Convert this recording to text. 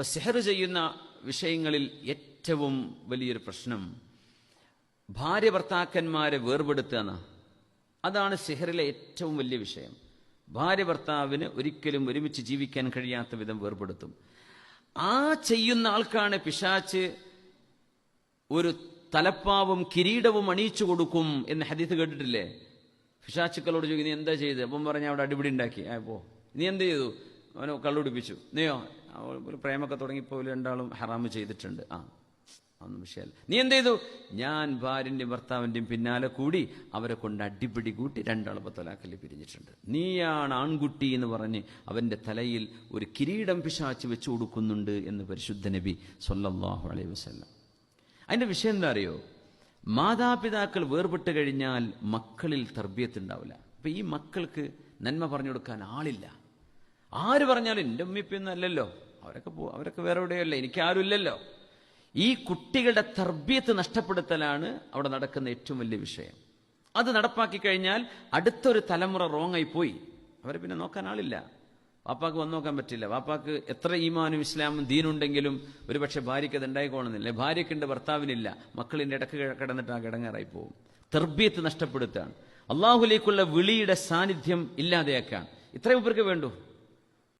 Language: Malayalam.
അപ്പൊ സെഹർ ചെയ്യുന്ന വിഷയങ്ങളിൽ ഏറ്റവും വലിയൊരു പ്രശ്നം ഭാര്യ ഭർത്താക്കന്മാരെ വേർപെടുത്തുക അതാണ് സെഹറിലെ ഏറ്റവും വലിയ വിഷയം. ഭാര്യ ഭർത്താവിന് ഒരിക്കലും ഒരുമിച്ച് ജീവിക്കാൻ കഴിയാത്ത വിധം വേർപെടുത്തും. ആ ചെയ്യുന്ന ആൾക്കാണ് പിശാച്ച് ഒരു തലപ്പാവും കിരീടവും അണിയിച്ചു കൊടുക്കും എന്ന് ഹദീത്ത് കേട്ടിട്ടില്ലേ? പിശാച്ചുക്കളോട് ചോദിക്കും നീ എന്താ ചെയ്ത്? അപ്പം പറഞ്ഞ അവിടെ അടിപിടി ഉണ്ടാക്കി. ആ പോ. നീ എന്ത് ചെയ്തു? അവനെ കള്ളുടിപ്പിച്ചു. നീയോ ഒരു പ്രേമൊക്കെ തുടങ്ങിയപ്പോൾ രണ്ടാളും ഹറാമ് ചെയ്തിട്ടുണ്ട്. ആ ഒന്നും വിഷയമല്ല. നീ എന്ത് ചെയ്തു? ഞാൻ ഭാര്യന്റെയും ഭർത്താവിന്റെയും പിന്നാലെ കൂടി അവരെ കൊണ്ട് അടിപിടി കൂട്ടി രണ്ടാളും പത്തലാക്കൽ പിരിഞ്ഞിട്ടുണ്ട്. നീയാണ് ആൺകുട്ടി എന്ന് പറഞ്ഞ് അവന്റെ തലയിൽ ഒരു കിരീടം പിശാച്ച് വെച്ചു കൊടുക്കുന്നുണ്ട് എന്ന് പരിശുദ്ധ നബി സൊല്ലാഹു അലൈ വസല്ലം. അതിന്റെ വിഷയം എന്താ അറിയോ? മാതാപിതാക്കൾ വേർപെട്ട് കഴിഞ്ഞാൽ മക്കളിൽ തർബിയത്ത് ഉണ്ടാവില്ല. അപ്പം ഈ മക്കൾക്ക് നന്മ പറഞ്ഞു കൊടുക്കാൻ ആളില്ല. ആര് പറഞ്ഞാലും എന്റെ ഉമ്മിപ്പിയൊന്നും അല്ലല്ലോ. അവരൊക്കെ പോ അവരൊക്കെ വേറെ എവിടെയല്ലേ എനിക്ക് ആരും ഇല്ലല്ലോ. ഈ കുട്ടികളുടെ തർബിയത്ത് നഷ്ടപ്പെടുത്തലാണ് അവിടെ നടക്കുന്ന ഏറ്റവും വലിയ വിഷയം. അത് നടപ്പാക്കി കഴിഞ്ഞാൽ അടുത്തൊരു തലമുറ റോങ് ആയി പോയി. അവരെ പിന്നെ നോക്കാൻ ആളില്ല. വാപ്പാക്ക് വന്നു നോക്കാൻ പറ്റില്ല. വാപ്പാക്ക് എത്ര ഈമാനും ഇസ്ലാമും ദീനുണ്ടെങ്കിലും ഒരുപക്ഷെ ഭാര്യയ്ക്ക് അത് ഉണ്ടായിക്കോണമെന്നില്ല ഭാര്യയ്ക്കുണ്ട് ഭർത്താവിനില്ല. മക്കളിന്റെ ഇടയ്ക്ക് കിടന്നിട്ട് ആ കിടങ്ങാറായി പോകും തെർബിയത്ത് നഷ്ടപ്പെടുത്താണ് അള്ളാഹുലേക്കുള്ള വിളിയുടെ സാന്നിധ്യം ഇല്ലാതെയാക്കാൻ ഇത്രയും ഇവർക്ക് വേണ്ടു?